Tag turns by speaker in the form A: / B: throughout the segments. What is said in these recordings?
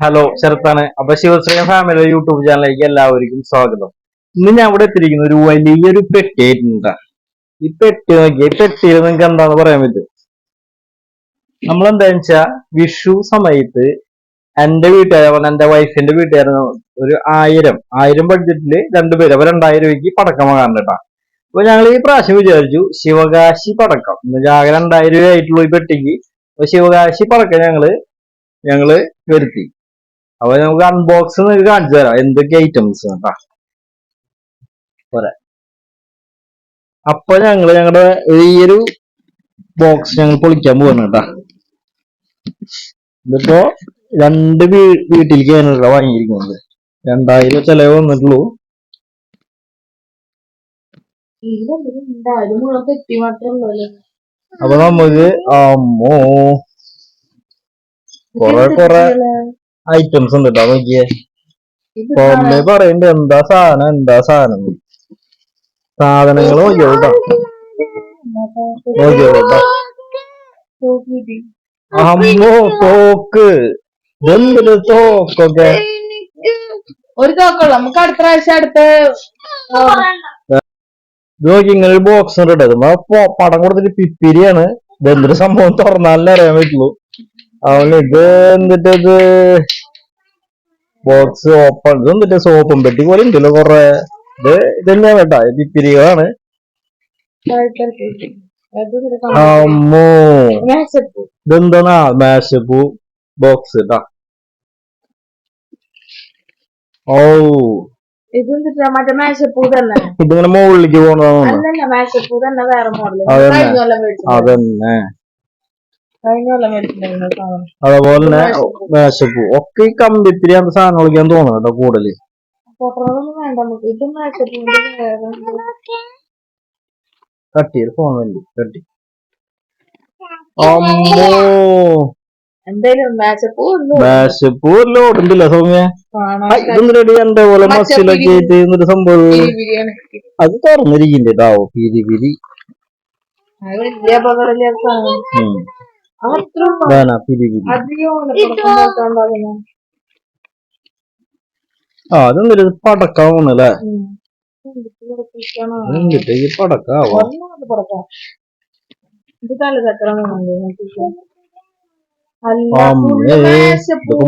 A: Hello ശരത്താണ് അപ്പൊ Sivasree family YouTube ചാനലിലേക്ക് എല്ലാവർക്കും സ്വാഗതം. ഇന്ന് ഞാൻ ഇവിടെ എത്തിയിരിക്കുന്ന ഒരു വലിയൊരു പെട്ടിയായിട്ടുണ്ട്. ഈ പെട്ടി നോക്കിയ പെട്ടിയിൽ നിങ്ങൾക്ക് എന്താന്ന് പറയാൻ പറ്റും? നമ്മളെന്താന്ന് വെച്ചാ വിഷു സമയത്ത് എന്റെ വീട്ടുകാരെ എന്റെ വൈഫിന്റെ വീട്ടുകാരൻ ഒരു ആയിരം ആയിരം ബഡ്ജറ്റിൽ രണ്ടുപേര് അപ്പൊ രണ്ടായിരം രൂപയ്ക്ക് പടക്കം വാങ്ങാറുണ്ട് അപ്പൊ ഞങ്ങൾ ഈ പ്രാവശ്യം വിചാരിച്ചു ശിവകാശി പടക്കം. ആകെ രണ്ടായിരം രൂപ ആയിട്ടുള്ളൂ ഈ പെട്ടിക്ക്. അപ്പൊ ശിവകാശി പടക്കം ഞങ്ങൾ ഞങ്ങൾ വരുത്തി. അപ്പൊ നമുക്ക് അൺബോക്സ് കാണിച്ചു തരാം. എന്തൊക്കെ ഐറ്റംസ് കേട്ടാ അപ്പൊ ഞങ്ങൾ ഞങ്ങളുടെ ഈ ഒരു ബോക്സ് ഞങ്ങൾ പൊളിക്കാൻ പോവാണ് കേട്ടാ ഇതിപ്പോ രണ്ട് വീ വീട്ടിലേക്കാണ് കേട്ടോ വാങ്ങിയിരിക്കുന്നത്. രണ്ടായിരം ചെലവ് വന്നിട്ടുള്ളൂ. അപ്പൊ നമുക്ക് അമ്മോ. കൊറേ കൊറേ. ഐറ്റംസ് ഉണ്ട് കേട്ടോ നോക്കിയേ. അപ്പൊ പറയണ്ട എന്താ സാധനം എന്താ സാധനം. സാധനങ്ങളോ സാധനങ്ങൾ നോക്കിയോ കേട്ടോ നോക്കിയോ കേട്ടോ അമ്മോ തോക്ക്. ഇതെന്തൊരു തോക്കൊക്കെ?
B: ഒരു തോക്കുള്ളൂ. നമുക്ക് അടുത്ത പ്രാവശ്യം അടുത്ത
A: നോക്കി ഇങ്ങനെ ഒരു ബോക്സ് ഉണ്ട് കേട്ടോ പടം കൊടുത്തിട്ട് പിപ്പിരിയാണ്. ഇത് എന്തൊരു സംഭവം തുറന്നാലേ അറിയാൻ പറ്റുള്ളൂ. അവന് ഇത് എന്നിട്ട് ഇത് ബോക്സ് ഓപ്പൺ ഇതും മറ്റേ സോപ്പും പെട്ടി പോലെ ഉണ്ടല്ലോ കൊറേ. ഇത് ഇതന്നെയാണ് വേണ്ട പിപ്പിരികളാണ് അമ്മോ. ഇതെന്താണ്? മാഷപ്പൂ ബോക്സ് കേട്ടാ ഓ
B: മേശപ്പൂ
A: ഇതിങ്ങനെ മുകളിലേക്ക് പോണതാണ്?
B: മേശപ്പൂ
A: അതന്നെ. അതുപോലെ തന്നെ
B: മേശപ്പൂ.
A: ഒക്കെ ഈ കമ്പിത്തിരി അങ്ങനത്തെ സാധനങ്ങളൊക്കെയാണ് തോന്നുന്നു കേട്ടോ കൂടുതൽ.
B: പൊട്ടണതൊന്നും വേണ്ട നമുക്ക് ഇത് മേശപ്പൂവിന്റെ വേറെ എന്തോ.
A: കട്ട് ചെയ്ത് ഫോൺ വേണ്ടി കട്ടി അമ്മോ.
B: മേശപ്പൂ ഒന്നും
A: മേശപ്പൂ സൗമ്യ.
B: കാണാൻ
A: ഇതൊന്നും എന്റെ പോലെ മസിലൊക്കെ ആയിട്ട് എന്നൊരു സംഭവം? അത് തുറന്നിരിക്കില്ലേ കേട്ടോ. പിരി പിരി.
B: വലിയ അപകടമില്ല സാധനം
A: ഉം.
B: അത്ര
A: ഇതാനാ പിരി പിരി
B: അധികം ഓലപ്പുറത്തുണ്ടാകുന്ന
A: ആ അതെന്തൊരു. എന്നിട്ട് ഈ പടക്കാവോ.
B: ഇത്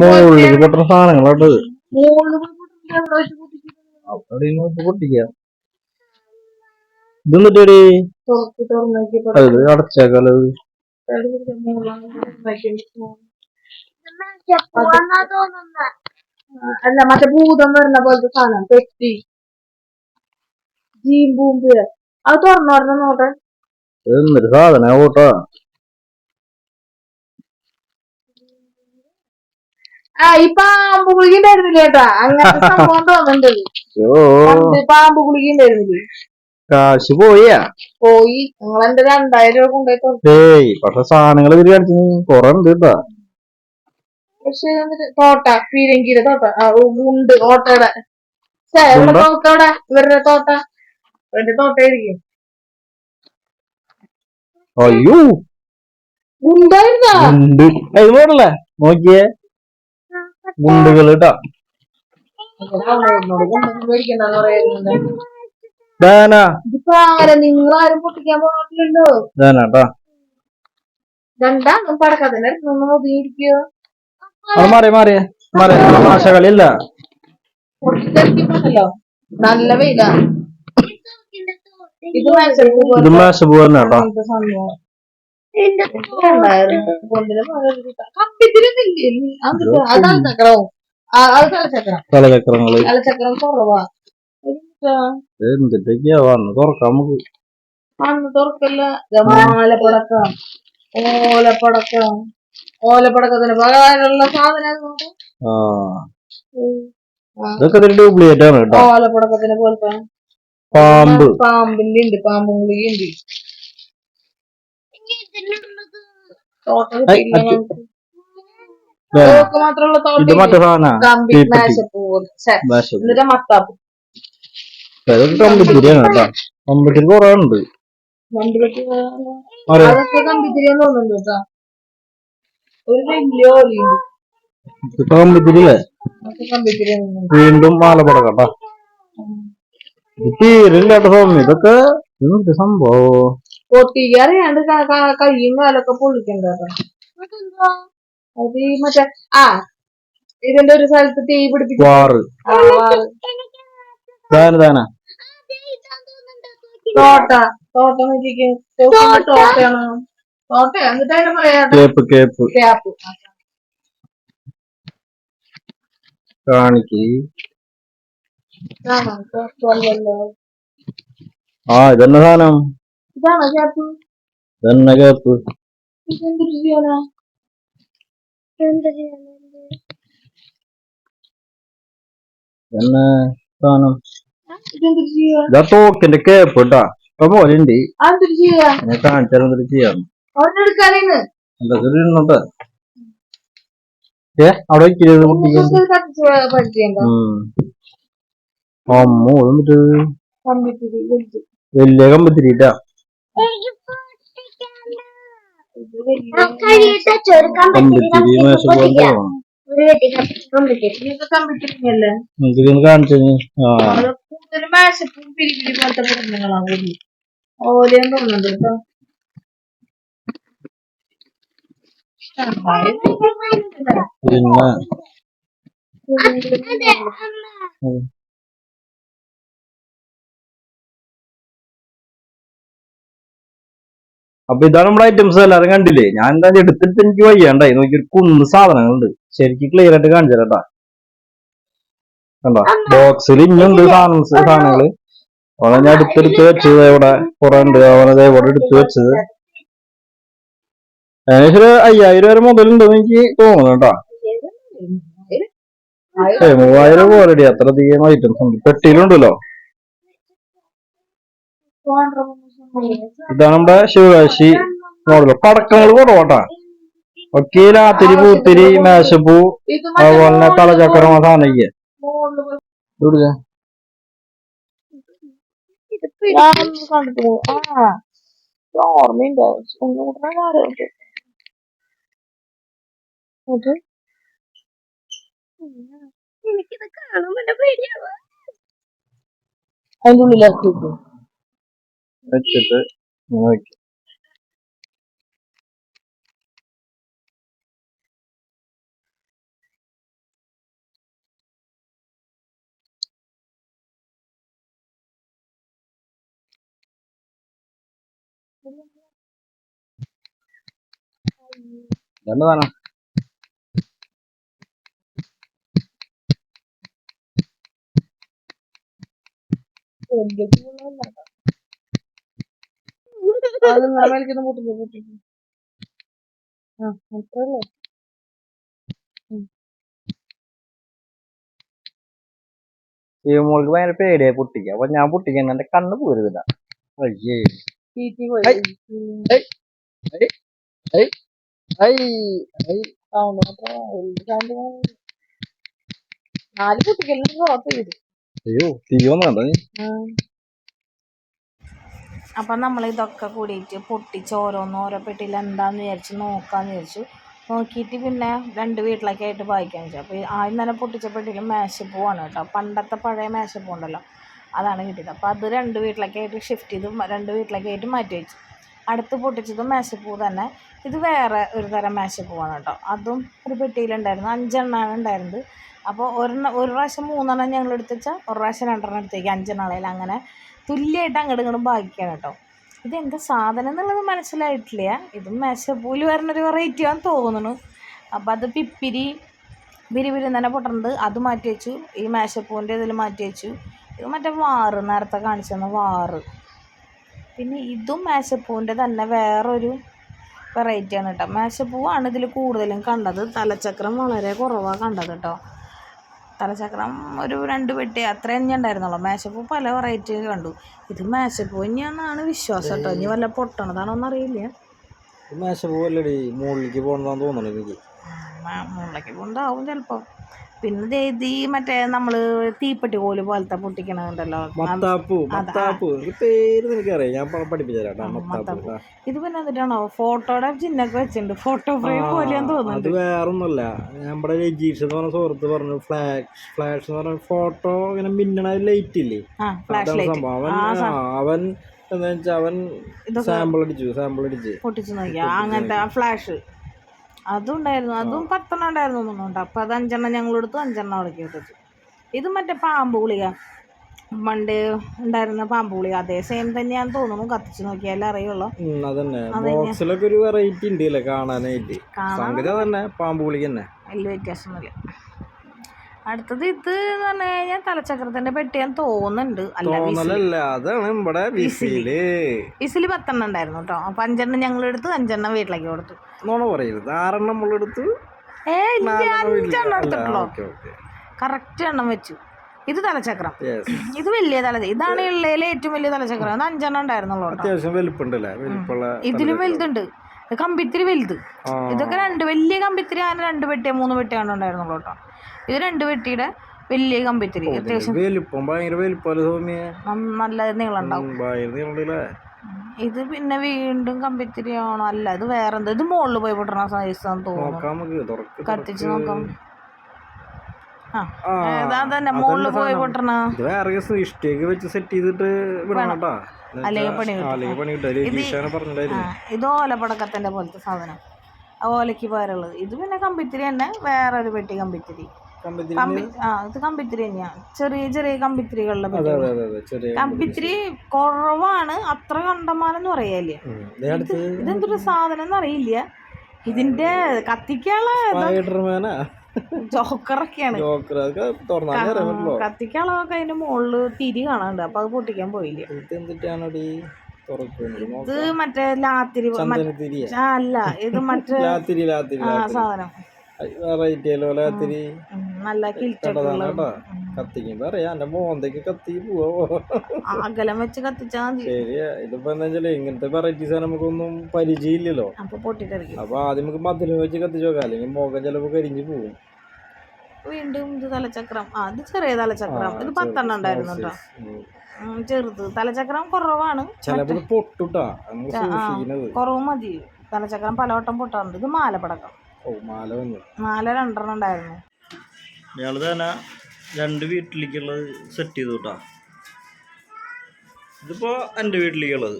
A: മുകളിൽ പൊട്ടുന്ന സാധനങ്ങളാട്ട്
B: മുകളിൽ പോയി അവിടെ വെച്ച് പൊട്ടിച്ചിട്ട്
A: അവിടെ ഇരുന്ന് പൊട്ടിക്കാം
B: തുറക്ക് അല്ല മറ്റേ ഭൂതം വരുന്ന പോലത്തെ സാധനം പെട്ടി. ജീമ്പൂമ്പ് അത് തുറന്നു പറഞ്ഞ നോട്ടെ.
A: എന്നൊരു സാധനം കൂട്ടോ
B: ആ ഈ പാമ്പ് ഗുളിക അങ്ങനത്തെ സംഭവം തോന്നുന്നുണ്ട്. പാമ്പ് ഗുളിക ഉണ്ടായിരുന്നില്ലേ
A: കാശ് പോയാ.
B: പോയി. നിങ്ങൾ എന്റെ രണ്ടായിരം രൂപ കൊണ്ടുപോയി തുറന്നു
A: ഏയ് പക്ഷെ സാധനങ്ങൾ ഇതിൽ കാണിച്ചു കൊറേ ഉണ്ട് കേട്ടാ
B: പക്ഷെ തോട്ട പീരങ്കിയുടെ തോട്ട. ഉണ്ട് ഓട്ടയുടെ ഇവിടെ
A: ഉണ്ടോ?
B: തോട്ട ഇവിടെ ഇവരുടെ തോട്ട. ഇവരുടെ തോട്ടയായിരിക്കും
A: അയ്യോ. ഏയ് ഇത് പോടല്ലേ നോക്കിയേ. ഗുണ്ടുകൾ കേട്ടാ
B: മേടിക്കണ്ടെന്ന് പറയുന്നുണ്ട്.
A: ദാന.
B: പൊട്ടിക്കാൻ പടക്കത്തിന്റെ ഒതുങ്ങിയിരിക്കോ
A: മാറി മാറി മാറി.
B: പൊട്ടിത്തെറിക്കുമ്പോഴല്ലോ നല്ല വെയില. ഇത്
A: ഇത് മാഷ?
B: അത് കുറവാ?
A: എന്തിട്ടൊക്കെയാ വന്ന് തുറക്കാം നമുക്ക്.
B: അന്ന് തുറക്കല്ല. ഓലപ്പടക്കം. ഓലപ്പടക്കം. ഓലപ്പടക്കത്തിന് പകരമുള്ള സാധനം
A: ഇതൊക്കെ ഡ്യൂപ്ലിക്കേറ്റ് ആണ് കേട്ടോ.
B: ഓലപ്പടക്കത്തിന് പോലത്തെ
A: പാമ്പ്.
B: പാമ്പിന്റെ ഉണ്ട് പാമ്പും. തോക്ക് മാത്രമുള്ള
A: മറ്റേ
B: തോട്ടം
A: സാധന?
B: എന്നിട്ട് മത്താപ്പ്.
A: കമ്പിത്തിരിയാണ് കേട്ടോ. കമ്പിത്തിരി
B: കേട്ടോ.
A: ഇപ്പൊ കമ്പിത്തിരില്ലേ വീണ്ടും മാല പടക്കട്ടാ ഇത് തീരില്ലാത്ത സ്വാമി ഇതൊക്കെ സംഭവം?
B: പൊട്ടിക്കാറിയാണ്ട് കയ്യും കാലൊക്കെ പൊള്ളിക്കണ്ട അത് ഈ മറ്റേ ആ ഇതിന്റെ ഒരു സ്ഥലത്ത് തീ
A: താന
B: തോട്ട തോട്ട നോക്കിക്ക് തോട്ടയാണ്? തോട്ട എന്നിട്ട് അതിനെ പറയാ
A: കേപ്പ് കേപ്പ്.
B: ക്യാപ്പ്
A: കാണിക്ക്. ആ ഇതന്നെ സാധനം?
B: ഇതാണോ ക്യാപ്പ്
A: ഇതന്നെ കേപ്പ്?
B: ഇതെന്തൊരു ചെയ്യാനാ
A: ഇതന്നെ സാധനം?
B: ഇതെന്തൊരു ചെയ്യാ
A: ഇതാ തോക്കിന്റെ കേപ്പ് കേട്ടാ ഇപ്പൊ പോലെ ഉണ്ട് ഞാൻ കാണിച്ചാൽ എന്തൊരു ചെയ്യാം എന്താ ഇരുന്നോട്ടെ ഏ അവിടെ ഉം. അമ്മോ എന്നിട്ട് വലിയ കമ്പത്തിരിട്ടാ കമ്പത്തിരി നമുക്ക് ഇതൊന്ന് കാണിച്ചു ആ.
B: കൂടുതൽ മേശപ്പും പിരിപിരി പോലത്തെ ഓലി ഓലയും തോന്നുന്നുണ്ട് കേട്ടോ.
A: പിന്നെ. അപ്പൊ ഇതാണ് നമ്മുടെ ഐറ്റംസ് എല്ലാരും കണ്ടില്ലേ? ഞാൻ എന്തായാലും എടുത്തിട്ട് എനിക്ക് വയ്യാണ്ടായി. നോക്കി ഒരു കുന്ന് സാധനങ്ങളുണ്ട്. ശരിക്കും ക്ലിയർ ആയിട്ട് കാണിച്ചു കണ്ടോ? ബോക്സിൽ ഇനിയുണ്ട് സാധനം സാധനങ്ങൾ. അവനെ ഞാൻ എടുത്തെടുത്ത് വെച്ചത് ഇവിടെ കുറെ ഉണ്ട് അവനത് ഇവിടെ എടുത്ത് വെച്ചത്. ഏകദേശം ഒരു അയ്യായിരം വരെ മുതലുണ്ടെന്ന് എനിക്ക് തോന്നുന്നു കേട്ടോ. ഏ മൂവായിരം പോലടി അത്ര അധികം ഐറ്റംസ് ഉണ്ട്. പെട്ടിയിലുണ്ടല്ലോ. ഇതാണ് നമ്മുടെ ശിവകാശി മോഡൽ പടക്കങ്ങൾ കുറവാട്ടാ. ഒക്കെ രാത്രി പൂത്തിരി മേശപ്പൂ അതുപോലെ തന്നെ തലചക്രം ആ സാധനയ്ക്ക്
B: മുകളിൽ ഞാനൊന്ന് കണ്ടിട്ട് പോ- ആ. ഇത് ഓർമ്മയുണ്ട്. ഒന്നുകൂടെ ആലോചിച്ചു അത്?
C: എനിക്കിത് കാണുമ്പോ എന്റെ പേടിയാവാ
B: അതിന്റെ ഉള്ളിലാക്കി
A: വെച്ചിട്ട് ഇങ്ങനെ
B: കൂട്ടില്ല ആ അത്രല്ലേ
A: ശിവമോൾക്ക് ഭയങ്കര പേടിയായി പൊട്ടിക്കാം. അപ്പൊ ഞാൻ പൊട്ടിക്കാൻ എന്റെ കണ്ണ് പോരുന്നില്ല അയ്യേ.
B: തീറ്റി പോയി
A: ഐ. ഐ ഐ
B: സൗണ്ട് മാത്രം സൗണ്ട് നാല് കുട്ടികളുടെ പുറത്ത് ചെയ്തു
A: അയ്യോ തീ വന്നോ നീ
C: അപ്പം നമ്മൾ ഇതൊക്കെ കൂടിയിട്ട് പൊട്ടിച്ച് ഓരോന്ന് ഓരോ പെട്ടിയിൽ എന്താന്ന് വിചാരിച്ച് നോക്കാന്ന് വിചാരിച്ചു. നോക്കിയിട്ട് പിന്നെ രണ്ട് വീട്ടിലൊക്കെ ആയിട്ട് വായിക്കാൻ വെച്ചു അപ്പോൾ ആദ്യം തന്നെ പൊട്ടിച്ച പെട്ടിയിൽ മേശപ്പൂവാണ് കേട്ടോ. പണ്ടത്തെ പഴയ മേശപ്പൂ ഉണ്ടല്ലോ അതാണ് കിട്ടിയത്. അപ്പോൾ അത് രണ്ട് വീട്ടിലൊക്കെ ആയിട്ട് ഷിഫ്റ്റ് ചെയ്ത് രണ്ട് വീട്ടിലൊക്കെ ആയിട്ട് മാറ്റി വെച്ചു. അടുത്ത് പൊട്ടിച്ചതും മേശപ്പൂ തന്നെ. ഇത് വേറെ ഒരു തരം മേശപ്പൂവാണ് കേട്ടോ. അതും ഒരു പെട്ടിയിലുണ്ടായിരുന്നു. അഞ്ചെണ്ണമാണ് ഉണ്ടായിരുന്നത്. അപ്പോൾ ഒരെണ്ണം ഒരു പ്രാവശ്യം മൂന്നെണ്ണം ഞങ്ങൾ എടുത്ത് വെച്ചാൽ ഒരു പ്രാവശ്യം രണ്ടെണ്ണം എടുത്തേക്ക് അഞ്ചെണ്ണളയിൽ അങ്ങനെ തുല്യമായിട്ട് അങ്ങോട്ടും ഇങ്ങോട്ടും ബാക്കിയാണ് കേട്ടോ. ഇതെന്താ സാധനം എന്നുള്ളത് മനസ്സിലായിട്ടില്ല. ഇതും മേശപ്പൂൽ വരുന്നൊരു വെറൈറ്റി ആണെന്ന് തോന്നുന്നു. അപ്പോൾ അത് പിപ്പിരി പിരിപിരി തന്നെ പൊട്ടുന്നത് അത് മാറ്റി വെച്ചു. ഈ മേശപ്പൂവിന്റെ ഇതിൽ മാറ്റി വെച്ചു. ഇത് മറ്റേ വാറ് നേരത്തെ കാണിച്ചു തന്ന വാറ്. പിന്നെ ഇതും മേശപ്പൂവിന്റെ തന്നെ വേറൊരു വെറൈറ്റിയാണ് കേട്ടോ മേശപ്പൂവാണ് ഇതിൽ കൂടുതലും കണ്ടത്. തലച്ചക്രം വളരെ കുറവാണ് കണ്ടത് കേട്ടോ തലചക്രം ഒരു രണ്ട് പെട്ടി അത്ര തന്നെ ഉണ്ടായിരുന്നുള്ളൂ. മേശപ്പൂ പല വെറൈറ്റി കണ്ടു. ഇത് മേശപ്പൂ തന്നെയാണെന്നാണ് വിശ്വാസം കേട്ടോ ഇനി വല്ല പൊട്ടണതാണോന്നറിയില്ല മേശപ്പൂ
A: മേശ പോലടി മുകളിലേക്ക് പോകണതാന്ന് തോന്നണു എനിക്ക്.
C: മുകളിലേക്ക് ഉണ്ടാവും ചിലപ്പോൾ പിന്നെ ദേ ഇത് ഈ മറ്റേ നമ്മൾ തീപ്പെട്ടി കോൽ പോലത്തെ പൊട്ടിക്കണുണ്ടല്ലോ
A: മത്താപ്പു മത്താപ്പു. പേര് നിനക്കറിയാം. ഞാൻ പ- പഠിപ്പിച്ചു തരാം കേട്ടോ
C: ആ,
A: മത്താപ്പു
C: ഇത് പിന്നെ എന്നിട്ടാണോ ഫോട്ടോയുടെ ചിഹ്നൊക്കെ വെച്ചിട്ടുണ്ട്. ഫോട്ടോ ഫ്രെയിം പോലെയാന്ന്
A: അത്
C: തോന്നുന്നുണ്ട്.
A: വേറൊന്നുമല്ല. നമ്മുടെ രജീഷ് എന്ന് പറഞ്ഞ സുഹൃത്ത് പറഞ്ഞു ഫ്ലാഷ് ഫ്ലാഷ് എന്ന് പറഞ്ഞ ഫോട്ടോ ഇങ്ങനെ മിന്നണ ലൈറ്റ് ഇല്ലേ?
C: ആ ഫ്ലാഷ് ലൈറ്റ്
A: അവൻ അവൻ എന്താ വെച്ചാ അവൻ സാമ്പിൾ അടിച്ചു സാമ്പിൾ അടിച്ച്.
C: പൊട്ടിച്ച് നോക്കിയാ അങ്ങനത്തെ ആ ഫ്ലാഷ്. അതും ഉണ്ടായിരുന്നു അതും പത്തെണ്ണം ഉണ്ടായിരുന്നു തോന്നുന്നുണ്ട്. അപ്പം അത് അഞ്ചെണ്ണം ഞങ്ങൾ എടുത്തു അഞ്ചെണ്ണം അവിടേക്ക് വെച്ചു. ഇത് മറ്റേ പാമ്പ് ഗുളിക. പണ്ട് ഉണ്ടായിരുന്ന പാമ്പ് ഗുളിക. അതേ സെയിം തന്നെയാന്ന് തോന്നുന്നു. കത്തിച്ചു നോക്കിയാലേ അറിയുള്ളൂ.
A: അതന്നെ. ബോക്സിലൊക്കെ ഒരു വെറൈറ്റി ഉണ്ട് കാണാനായിട്ട്? സംഗതി അതന്നെ. പാമ്പ് ഗുളിക തന്നെ.
C: വലിയ വ്യത്യാസമൊന്നുമില്ല. അടുത്തത് ഇത് എന്ന് പറഞ്ഞു കഴിഞ്ഞാൽ തലച്ചക്രത്തിന്റെ പെട്ടിയാൻ തോന്നുന്നുണ്ട്. അല്ല
A: തോന്നലല്ല അതാണ് ഇവിടെ
C: വിസിൽ. പത്തെണ്ണം ഉണ്ടായിരുന്നു കേട്ടോ അപ്പൊ അഞ്ചെണ്ണം ഞങ്ങൾ എടുത്ത് അഞ്ചെണ്ണം വീട്ടിലേക്ക് കൊടുത്തു.
A: നോണ പറയരുത്. ആറെണ്ണം എടുത്തു
C: ഏ അഞ്ചെണ്ണം എടുത്തിട്ടുള്ളൂ കറക്റ്റ് എണ്ണം വെച്ചു. ഇത് തലച്ചക്രം. ഇത് വലിയ തല ഇതാണ് ഉള്ളതിലെ ഏറ്റവും വലിയ തലച്ചക്രം. അത് അഞ്ചെണ്ണം ഉണ്ടായിരുന്നുള്ളൂ
A: അത്യാവശ്യം
C: ഇതിലും വലുതുണ്ട്. കമ്പിത്തിരി വലുത്. ഇതൊക്കെ രണ്ട് വലിയ കമ്പിത്തിരി അങ്ങനെ രണ്ട് വെട്ടിയ മൂന്ന് വെട്ടിയാണ് ഉണ്ടായിരുന്നുള്ളൂ കേട്ടോ. ഇത് രണ്ട് പെട്ടിയുടെ വലിയ കമ്പിത്തിരി അത്യാവശ്യം
A: വലുപ്പം ഭയങ്കര
C: നല്ല നീളം ഉണ്ടാവും ഇത് പിന്നെ വീണ്ടും കമ്പിത്തിരി ആണോ? അല്ല ഇത് വേറെന്താ? ഇത് മുകളിൽ പോയി പൊട്ടണ സൈസ് തോന്നുന്നു. കത്തിച്ച് നോക്കാം. തന്നെ മുകളിൽ പോയി. പൊട്ടണ
A: ഇത് വേറെ ഇഷ്ടേക്ക് വെച്ച് സെറ്റ് ചെയ്തിട്ട്
C: ഇത് ഓലപ്പടക്കത്തിന്റെ പോലത്തെ സാധനം. ആ ഓലയ്ക്ക് പകരമുള്ളത് ഇത് പിന്നെ കമ്പിത്തിരി തന്നെ. വേറൊരു പെട്ടി കമ്പിത്തിരി. ആ ഇത് കമ്പിത്തിരി തന്നെയാണ് ചെറിയ ചെറിയ കമ്പിത്തിരികളുടെ കമ്പിത്തിരി. കുറവാണ്. അത്ര കണ്ടമാനെന്ന്.
A: ദേ
C: ഇതെന്തൊരു സാധനം എന്നറിയില്ല. ഇതിന്റെ കത്തിക്കാനുള്ള ജോക്കറൊക്കെയാണ്. കത്തിക്കാളൊക്കെ അതിന്റെ മുകളിൽ തിരി കാണാനുണ്ട്. അപ്പൊ അത് പൊട്ടിക്കാൻ പോയില്ല?
A: ഇത്
C: മറ്റേ ലാത്തിരി അല്ല ഇത് മറ്റേ ആ സാധനം.
A: വെറൈറ്റി അല്ലോ
C: നല്ല
A: കത്തിക്കുമ്പോ അറിയാം. എന്റെ കത്തി പോവോ?
C: അകലം വെച്ച്
A: ശരിയാ. ഇതിപ്പോ എന്താ വെച്ചാൽ ഇങ്ങനത്തെ വെറൈറ്റീസ് നമുക്കൊന്നും പരിചയമില്ലല്ലോ.
C: അപ്പൊ
A: ആദ്യം നമുക്ക് മതിലും വെച്ച് കത്തിച്ചു നോക്കാം അല്ലെങ്കിൽ മുഖം ചിലപ്പോ കരിഞ്ഞു പോകും.
C: വീണ്ടും ഇത് തലചക്രം ആ ഇത് ചെറിയ തലചക്രം ഇത് പത്തെണ്ണം ഉണ്ടായിരുന്നു കേട്ടോ. ചെറുത്. തലചക്രം കുറവാണ്. കുറവ് മതി. തലചക്രം പലവട്ടം പൊട്ടാറുണ്ട്. ഇത് മാലപ്പടക്കം.
A: മാല
C: രണ്ടെണ്ണം ഉണ്ടായിരുന്നു.
A: ഇയാൾ തന്നെ രണ്ട് വീട്ടിലേക്കുള്ളത് സെറ്റ് ചെയ്തു കേട്ടാ. ഇതിപ്പോ എന്റെ വീട്ടിലേക്കുള്ളത്.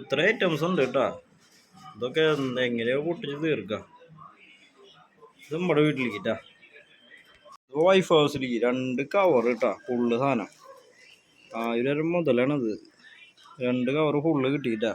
A: ഇത്ര ഐറ്റംസ് ഉണ്ട് കേട്ടാ. ഇതൊക്കെ എങ്ങനെയോ പൊട്ടിച്ച് തീർക്കാം. ഇത് നമ്മുടെ വീട്ടിലേക്കിട്ടാ. ഇത് വൈഫ് ഹൗസിലേക്ക് രണ്ട് കവർ കേട്ടാ ഫുള്ള് സാധനം. ആയിരം മുതലാണിത്. രണ്ട് കവർ ഫുള്ള് കിട്ടിയിട്ടാ.